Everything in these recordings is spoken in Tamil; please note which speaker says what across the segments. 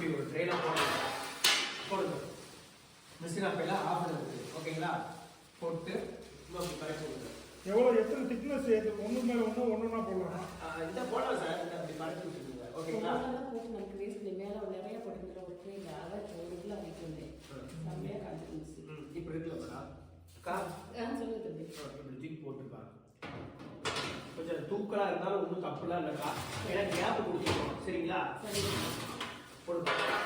Speaker 1: இப்படி ஒரு ட்ரெயினாக போடுங்க. போடுங்க மிஷின் அப்பெல்லாம் ஆஃப் இருக்குது ஓகேங்களா போட்டு இன்னும் கரெக்ட் கொடுங்க
Speaker 2: எவ்வளோ எத்தனை திக்னஸ் ஏற்று ஒன்று மேலே ஒன்று ஒன்றுனா போடலாம்?
Speaker 1: இந்த போடலாம் சார். இந்த அப்படி மறைச்சு விட்டுருங்க ஓகேங்களா
Speaker 3: போட்டு நமக்கு வேஸ்ட் மேலே நிறைய போட்டுக்கிற ஒரு ட்ரெயின் அதான் ஒரு இதில் வைக்கிறேன் செம்மையாக காட்டுச்சு
Speaker 1: ம், இப்படி இருக்குல்ல மேடம்?
Speaker 3: ஆ சொல்லுங்க தம்பி.
Speaker 1: இப்படி தூக்கி போட்டுருக்கா கொஞ்சம் தூக்கலா இருந்தாலும் ஒன்றும் தப்புலாம் இல்லைக்கா. ஏன்னா கேப் கொடுத்துருக்கோம். சரிங்களா?
Speaker 3: சரி
Speaker 1: போடுங்க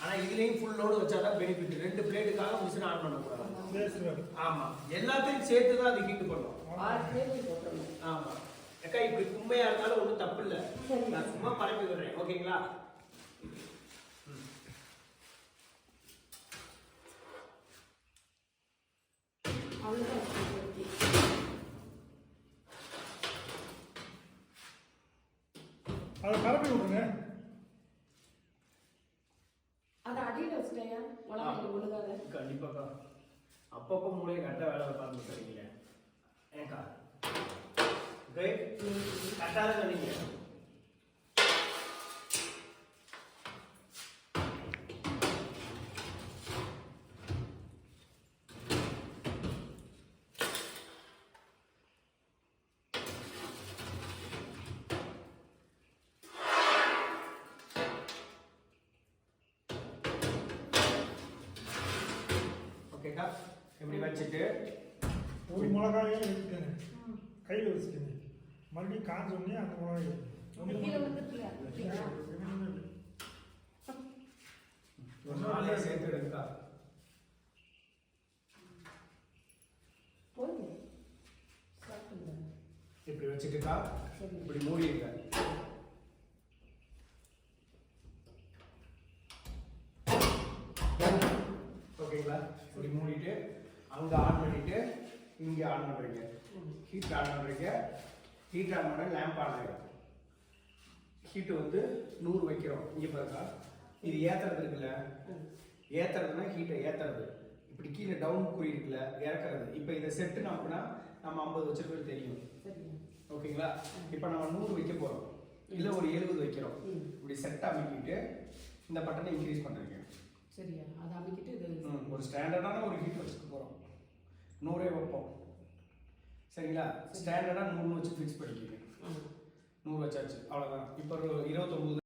Speaker 1: ஆனா இதுலயும் ஃபுல் லோடு வச்சாதான் பெனிஃபிட் ரெண்டு பிளேட்டுக்காக மிஷின் ஆன் பண்ணக்கூடாது
Speaker 2: வேஸ்ட் வேறு
Speaker 1: ஆமா. எல்லாத்தையும் சேர்த்து தான் அது ஹீட் பண்ணும்.
Speaker 3: ஆறு டேபிள் போட்டுருந்தோம்
Speaker 1: ஆமா. அக்கா இப்படி கும்பையா இருந்தாலும் ஒன்றும் தப்பு இல்லை. நான் சும்மா பரப்பி விடுறேன். ஓகேங்களா?
Speaker 3: அவ்வளோதான்
Speaker 2: அதை பரப்பி விட்ருங்க
Speaker 3: அதை அடியில் வச்சுட்டேன் உலகம் ஒழுகாத
Speaker 1: கண்டிப்பாக்கா. அப்பப்போ மூளையை கரெக்டாக வேலை பார்த்து தரீங்களே ஏக்கா கரெக்டாக தான் சொன்னீங்க ஓகேக்கா இப்படி வச்சுட்டு?
Speaker 2: ஒரு மிளகாயே எடுத்துக்கங்க. கையில் வச்சுக்கங்க. மறுபடியும் காஞ்ச உடனே அந்த மிளகாய்
Speaker 1: சேர்த்து
Speaker 3: பண்ணுங்க
Speaker 1: இப்படி வச்சுட்டுக்கா.
Speaker 3: சரி.
Speaker 1: இப்படி மூடி இருக்க ஓகேங்களா? இப்படி மூடிட்டு அங்க ஆன் பண்ணிட்டு இங்க ஆன் பண்றீங்க. ஹீட் ஆன் பண்றீங்க. ஹீட் ஆன் பண்ண லேம்ப் ஆன் ஆகிடும் ஹீட் வந்து நூறு வைக்கிறோம். இங்க பாருங்க. இது ஏத்துறது இருக்குல்ல? ஏத்துறதுன்னா ஹீட்டை ஏத்துறது. இப்படி கீழே டவுன் குறி இருக்குல்ல இறக்குறது. இப்போ இதை செட்டு நமக்குனா நம்ம ஐம்பது வச்சிருக்கிறது தெரியும். ஓகேங்களா? இப்போ நம்ம நூறு வைக்க போறோம். இல்ல ஒரு எழுபது வைக்கிறோம். இப்படி செட் அமைக்கிட்டு இந்த பட்டனை இன்க்ரீஸ் பண்றீங்க.
Speaker 3: சரியா? அதை அமைக்கிட்டு இது
Speaker 1: ஒரு ஸ்டாண்டர்டான ஒரு ஹீட் வச்சுக்க போறோம். நூறே வைப்போம். சரிங்களா? ஸ்டாண்டர்டா நூறு வச்சு ஃபிக்ஸ் பண்ணிக்கிங்க. நூறு வச்சாச்சு. அவ்வளவுதான். இப்போ ஒரு இருபத்தொம்பது